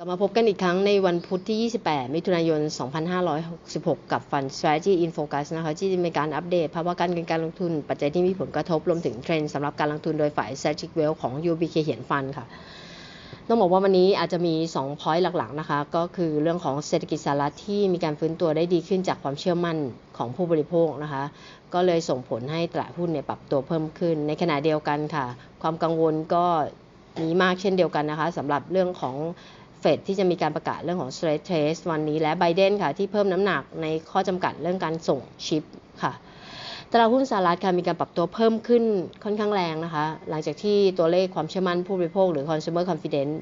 กลับมาพบกันอีกครั้งในวันพุธที่ 28 มิถุนายน 2566 กับ Fund Strategy in Focus นะคะที่จะมีการอัปเดตภาวะการเงินการลงทุน ปัจจัยที่มีผลกระทบรวมถึงเทรนด์สำหรับการลงทุนโดยฝ่าย Strategic Wealth ของ UBK เหียนฟันค่ะ ต้องบอกว่าวันนี้อาจจะมี2 point หลักๆ นะคะ ก็คือเรื่องของเศรษฐกิจสหรัฐที่มีการฟื้นตัวได้ดีขึ้นจากความเชื่อมั่นของผู้บริโภคนะคะ ก็เลยส่งผลให้ตลาดหุ้นเนี่ยปรับตัวเพิ่มขึ้น ในขณะเดียวกันค่ะ ความกังวลก็มีมากเช่นเดียวกันนะคะสำหรับเรื่องของ เฟดที่จะมีการประกาศเรื่องของ stress test วันนี้และไบเดนค่ะ ที่เพิ่มน้ำหนักในข้อจำกัดเรื่องการส่งชิปค่ะตลาดหุ้นสหรัฐค่ะมีการปรับตัวเพิ่มขึ้นค่อนข้างแรงนะคะ หลังจากที่ตัวเลขความเชื่อมั่นผู้บริโภคหรือ consumer confidence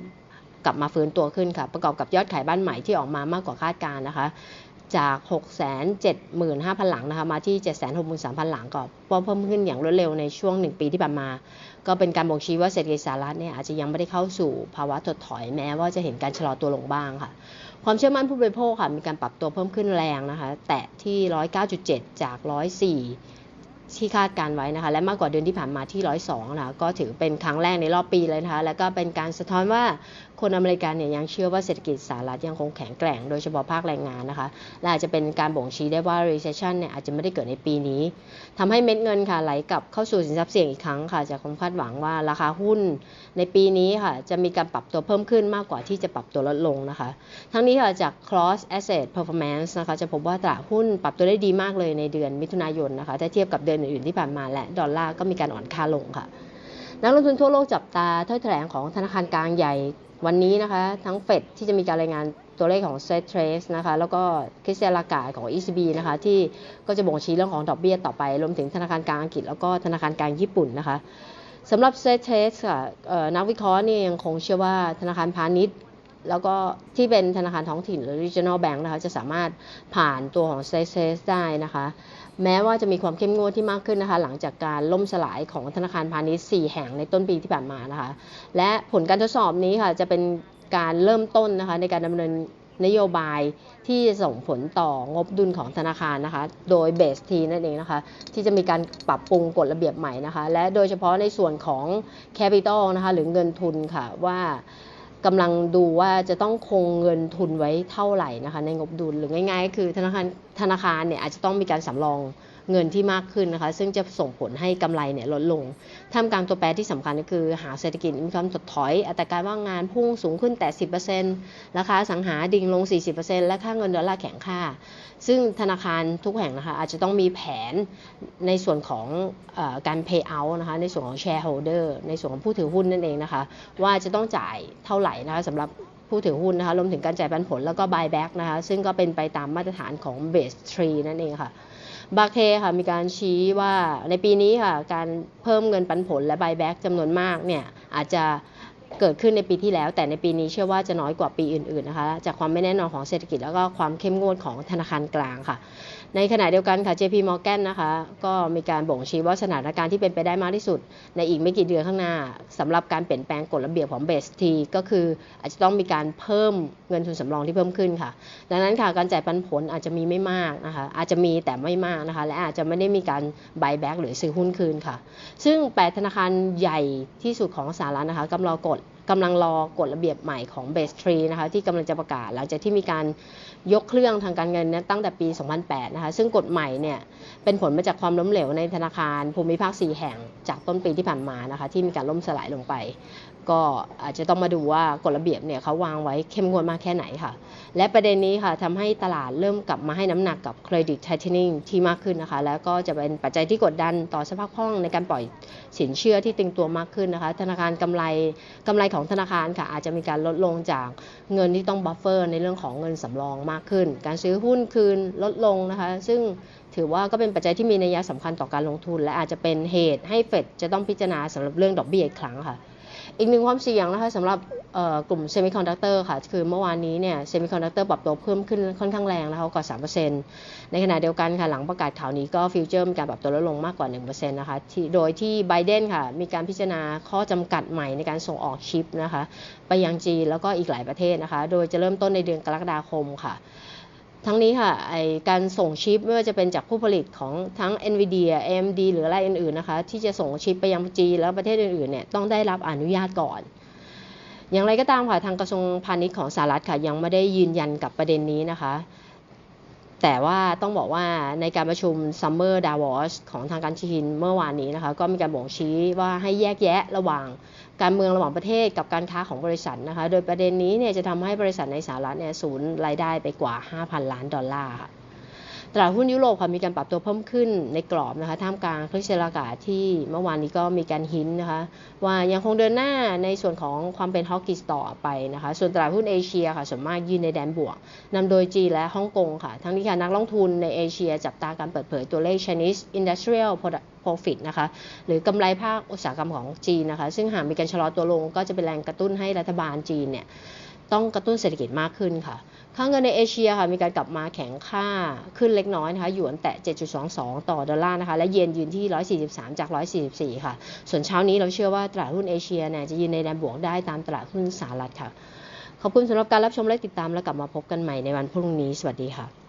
กลับมาฟื้นตัวขึ้นค่ะ ประกอบกับยอดขายบ้านใหม่ที่ออกมามากกว่าคาดการนะคะ จาก 675,000 หลังนะคะมาที่ 763,000 หลังก็เพิ่มขึ้นอย่างรวดเร็วในช่วง 1 ปีที่ผ่านมา ก็เป็นการบ่งชี้ว่าเศรษฐกิจสหรัฐเนี่ยอาจจะยังไม่ได้เข้าสู่ภาวะถดถอยแม้ว่าจะเห็นการชะลอตัวลงบ้างค่ะ ความเชื่อมั่นผู้บริโภคค่ะมีการปรับตัวเพิ่มขึ้นแรงนะคะแตะที่ 109.7 จาก 104 ที่คาดการไว้นะคะและมากกว่าเดือนที่ผ่านมาที่ 102 นะคะก็ถือเป็นครั้งแรกในรอบปีเลยนะคะแล้วก็เป็นการสะท้อนว่าคนอเมริกันเนี่ยยังเชื่อว่าเศรษฐกิจสหรัฐยังคงแข็งแกร่ง โดยเฉพาะภาคแรงงานนะคะ และอาจจะเป็นการบ่งชี้ได้ว่า recession เนี่ยอาจจะไม่ได้เกิดในปีนี้ทำให้เม็ดเงินค่ะไหลกลับเข้าสู่สินทรัพย์เสี่ยงอีกครั้งค่ะ จากความคาดหวังว่าราคาหุ้นในปีนี้ค่ะจะมีการปรับตัวเพิ่มขึ้นมากกว่าที่จะปรับตัวลดลงนะคะ ทั้งนี้ค่ะจาก cross asset performance นะคะจะพบว่าตลาดหุ้นปรับตัวได้ดีมากเลยในเดือนมิถุนายนนะคะถ้าเทียบกับเดือนอื่นๆที่ผ่านมาและดอลลาร์ก็มีการอ่อนค่าลงค่ะ นักลงทุนทั่วโลกจับตาถ้อยแถลงของธนาคารกลางใหญ่วันนี้นะคะ ทั้งเฟดที่จะมีการรายงานตัวเลขของ s e t Trace นะคะ แล้วก็คริสเตียลากาของ ECB นะคะ ที่ก็จะบ่งชี้เรื่องของดอกเบี้ยต่อไป รวมถึงธนาคารกลางอังกฤษ แล้วก็ธนาคารกลางญี่ปุ่นนะคะสำหรับ s e t Trace ค่ะนักวิเคราะห์นี่ยังคงเชื่อว่าธนาคารพาณิชย์ แล้วก็ที่เป็นธนาคารท้องถิ่นหรือ regional bank นะคะจะสามารถผ่านตัวของ stress test ได้นะคะ แม้ว่าจะมีความเข้มงวดที่มากขึ้นนะคะ หลังจากการล่มสลายของธนาคารพาณิชย์4แห่งในต้นปีที่ผ่านมานะคะ และผลการทดสอบนี้ค่ะจะเป็นการเริ่มต้นนะคะในการดำเนินนโยบายที่ส่งผลต่องบดุลของธนาคารนะคะ โดยเบสทีนั่นเองนะคะ ที่จะมีการปรับปรุงกฎระเบียบใหม่นะคะ และโดยเฉพาะในส่วนของ Capital นะคะ หรือเงินทุนค่ะว่า กำลังดูว่าจะต้องคงเงินทุนไว้เท่าไหร่นะคะในงบดุลหรือง่ายๆ คือธนาคารธนาคารเนี่ยอาจจะต้องมีการสำรอง เงินที่มากขึ้นนะคะ ซึ่งจะส่งผลให้กำไรเนี่ยลดลงท่ามกลางตัวแปรที่สำคัญก็คือ หาเศรษฐกิจมีความถดถอย อัตราการว่างงานพุ่งสูงขึ้นแต่ 10%ราคาสังหาดิ่งลง 40%และค่าเงินดอลลาร์แข็งค่า ซึ่งธนาคารทุกแห่งนะคะอาจจะต้องมีแผนในส่วนของออการ pay out นะคะในส่วนของ shareholder ในส่วนของผู้ถือหุ้นนั่นเองนะคะ ว่าจะต้องจ่ายเท่าไหร่นะคะสำหรับผู้ถือหุ้นนะคะรวมถึงการจ่ายปันผลแล้วก็ buyback นะคะ ซึ่งก็เป็นไปตามมาตรฐานของ base tree นั่นเองค่ะ บาเคค่ะมีการชี้ว่าในปีนี้ค่ะการเพิ่มเงินปันผลและ buyback จำนวนมากเนี่ยอาจจะ เกิดขึ้นในปีที่แล้ว แต่ในปีนี้เชื่อว่าจะน้อยกว่าปีอื่นๆนะคะจากความไม่แน่นอนของเศรษฐกิจแล้วก็ความเข้มงวดของธนาคารกลางค่ะ ในขณะเดียวกันค่ะ JP Morgan นะคะก็มีการบ่งชี้ว่าสถานการณ์ที่เป็นไปได้มากที่สุด ในอีกไม่กี่เดือนข้างหน้าสำหรับการเปลี่ยนแปลงกฎระเบียบของ Base T ก็คืออาจจะต้องมีการเพิ่มเงินทุนสำรองที่เพิ่มขึ้นค่ะ ดังนั้นค่ะการจ่ายปันผลอาจจะมีไม่มากนะคะอาจจะมีแต่ไม่มากนะคะและอาจจะไม่ได้มีการ buyback หรือซื้อหุ้นคืนค่ะ ซึ่ง 8 ธนาคารใหญ่ที่สุดของสหรัฐนะคะกำลังกฎ กำลังรอกฎระเบียบใหม่ของ Base Tree นะคะที่กำลังจะประกาศหลังจากที่มีการยกเครื่องทางการเงินนะตั้งแต่ปี 2008 นะคะซึ่งกฎใหม่เนี่ยเป็นผลมาจากความล้มเหลวในธนาคารภูมิภาค 4 แห่งจากต้นปีที่ผ่านมานะคะที่มีการล่มสลายลงไป ก็อาจจะต้องมาดูว่ากฎระเบียบเนี่ยเขาวางไว้เข้มงวดมากแค่ไหนค่ะ และประเด็นนี้ค่ะทำให้ตลาดเริ่มกลับมาให้น้ำหนักกับเครดิต tightening ที่มากขึ้นนะคะ แล้วก็จะเป็นปัจจัยที่กดดันต่อสภาพคล่องในการปล่อยสินเชื่อที่ตึงตัวมากขึ้นนะคะ ธนาคารกำไรกำไรของธนาคารค่ะ อาจจะมีการลดลงจากเงินที่ต้องบัฟเฟอร์ในเรื่องของเงินสำรองมากขึ้น การซื้อหุ้นคืนลดลงนะคะ ซึ่งถือว่าก็เป็นปัจจัยที่มีนัยสำคัญต่อการลงทุน และอาจจะเป็นเหตุให้เฟดจะต้องพิจารณาสำหรับเรื่องดอกเบี้ยอีกครั้งค่ะ อีกหนึ่งความเสี่ยงนะคะสำหรับกลุ่มเซมิคอนดักเตอร์ค่ะ คือเมื่อวานนี้เนี่ยเซมิคอนดักเตอร์ปรับตัวเพิ่มขึ้นค่อนข้างแรงนะคะกว่า 3%ในขณะเดียวกันค่ะ หลังประกาศข่าวนี้ก็ฟิวเจอร์มีการปรับตัวลดลงมากกว่า 1%นะคะโดยที่ไบเดนค่ะ มีการพิจารณาข้อจำกัดใหม่ในการส่งออกชิปนะคะ ไปยังจีนแล้วก็อีกหลายประเทศนะคะ โดยจะเริ่มต้นในเดือนกรกฎาคมค่ะ ทั้งนี้ค่ะไอการส่งชิปไม่ว่าจะเป็นจากผู้ผลิตของทั้ง NVIDIA AMD หรืออะไรอื่นๆนะคะ ที่จะส่งชิปไปยังจีนแล้วประเทศอื่นๆเนี่ยต้องได้รับอนุญาตก่อน อย่างไรก็ตามค่ะทางกระทรวงพาณิชย์ของสหรัฐค่ะยังไม่ได้ยืนยันกับประเด็นนี้นะคะ แต่ว่าต้องบอกว่าในการประชุม Summer Davos ของทางการจีนเมื่อวานนี้นะคะก็มีการบ่งชี้ว่าให้แยกแยะระหว่างการเมืองระหว่างประเทศกับการค้าของบริษัทนะคะ โดยประเด็นนี้เนี่ยจะทำให้บริษัทในสหรัฐเนี่ยสูญรายได้ไปกว่า 5,000 ล้านดอลลาร์ค่ะ ตลาดหุ้นยุโรปค่ะมีการปรับตัวเพิ่มขึ้นในกรอบนะคะท่ามกลางคลื่นเซลากาศที่เมื่อวานนี้ก็มีการหินนะคะว่ายังคงเดินหน้าในส่วนของความเป็นฮอกกิสต่อไปนะคะส่วนตลาดหุ้นเอเชียค่ะส่วนมากยืนในแดนบวกนำโดยจีนและฮ่องกงค่ะ ทั้งนี้ค่ะนักลงทุนในเอเชียจับตาการเปิดเผยตัวเลข Chinese Industrial Profit นะคะหรือกำไรภาคอุตสาหกรรมของจีนนะคะ ซึ่งหากมีการชะลอตัวลงก็จะเป็นแรงกระตุ้นให้รัฐบาลจีนเนี่ย ต้องกระตุ้นเศรษฐกิจมากขึ้นค่ะ ค่าเงินในเอเชียค่ะมีการกลับมาแข็งค่าขึ้นเล็กน้อยนะคะหยวนแตะ 7.22 ต่อดอลลาร์นะคะและเยนยืนที่ 143 จาก 144 ค่ะ ส่วนเช้านี้เราเชื่อว่าตลาดหุ้นเอเชียเนี่ยจะยืนในแดนบวกได้ตามตลาดหุ้นสหรัฐค่ะ ขอบคุณสำหรับการรับชมและติดตามและกลับมาพบกันใหม่ในวันพรุ่งนี้ สวัสดีค่ะ